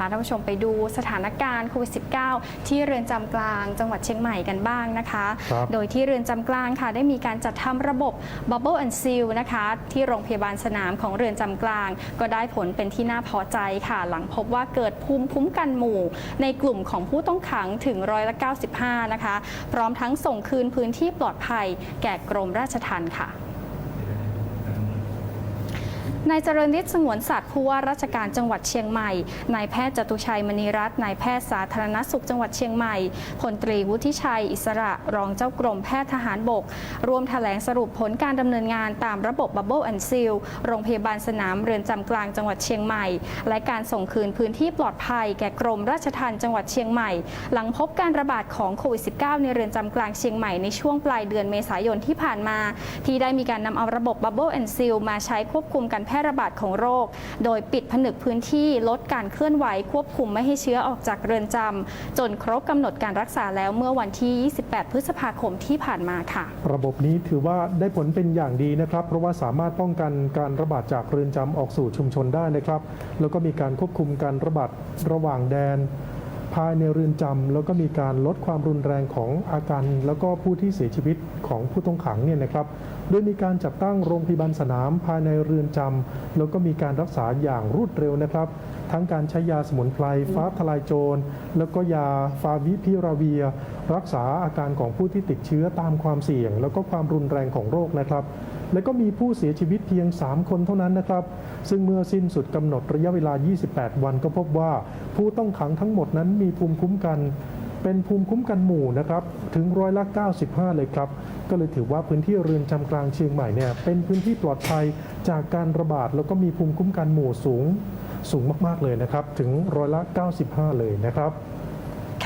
พาท่านผู้ชมไปดูสถานการณ์โควิด -19 ที่เรือนจำกลางจังหวัดเชียงใหม่กันบ้างนะคะครับโดยที่เรือนจำกลางค่ะได้มีการจัดทำระบบ Bubble and Seal นะคะ ที่โรงพยาบาลสนามของเรือนจำกลาง ก็ได้ผลเป็นที่น่าพอใจค่ะ หลังพบว่าเกิดภูมิคุ้มกันหมู่ ในกลุ่มของผู้ต้องขังถึงร้อยละ95 นะคะ พร้อมทั้งส่งคืนพื้นที่ปลอดภัยแก่กรมราชทัณฑ์ค่ะ นายเจริญฤทธิ์สงวนสัตว์ผู้ว่าราชการจังหวัดเชียงใหม่ นายแพทย์จตุชัยมณีรัตน์ นายแพทย์สาธารณสุขจังหวัดเชียงใหม่ พลตรีวุฒิชัย อิสระ รองเจ้ากรมแพทย์ทหารบก รวมแถลงสรุปผลการดำเนินงานตามระบบ Bubble and Seal โรงพยาบาลสนามเรือนจำกลางจังหวัดเชียงใหม่ และการส่งคืนพื้นที่ปลอดภัย แก่กรมราชทัณฑ์จังหวัดเชียงใหม่ หลังพบการระบาดของโควิด -19 ในเรือนจำกลางเชียงใหม่ในช่วงปลายเดือนเมษายนที่ผ่านมา ที่ได้มีการนำเอาระบบ Bubble and Seal มาใช้ควบคุมการแพร่ระบาดของโรค โดยปิดผนึกพื้นที่ลดการเคลื่อนไหวควบคุมไม่ให้เชื้อออกจากเรือนจำจนครบกำหนดการรักษาแล้วเมื่อวันที่ 28 พฤษภาคมที่ผ่านมาค่ะ ระบบนี้ถือว่าได้ผลเป็นอย่างดีนะครับ เพราะว่าสามารถป้องกันการระบาดจากเรือนจำออกสู่ชุมชนได้นะครับ แล้วก็มีการควบคุมการระบาดระหว่างแดน ภายในเรือนจำแล้วก็มีการลดความรุนแรงของอาการ แล้วก็ผู้ที่เสียชีวิตของผู้ต้องขังเนี่ยนะครับโดยมีการจัดตั้งโรงพยาบาลสนามภายในเรือนจำแล้วก็มีการรักษาอย่างรวดเร็วนะครับ ทั้งการใช้ยาสมุนไพรฟ้าทลายโจร แล้วก็ยาฟาวิพิราเวีย รักษาอาการของผู้ที่ติดเชื้อตามความเสี่ยง แล้วก็ความรุนแรงของโรคนะครับ และก็มีผู้เสียชีวิตเพียง 3 คนเท่านั้นนะครับ ซึ่งเมื่อสิ้นสุดกำหนดระยะเวลา 28 วันก็พบว่าผู้ต้องขังทั้งหมดนั้นมีภูมิคุ้มกันเป็นภูมิคุ้มกันหมู่นะครับถึงร้อยละ 95 เลยครับ ก็เลยถือว่าพื้นที่เรือนจำกลางเชียงใหม่เนี่ยเป็นพื้นที่ปลอดภัยจากการระบาดแล้วก็มีภูมิคุ้มกันหมู่สูงสูงมาก ๆ เลยนะครับ ถึงร้อยละ 95 เลยนะครับ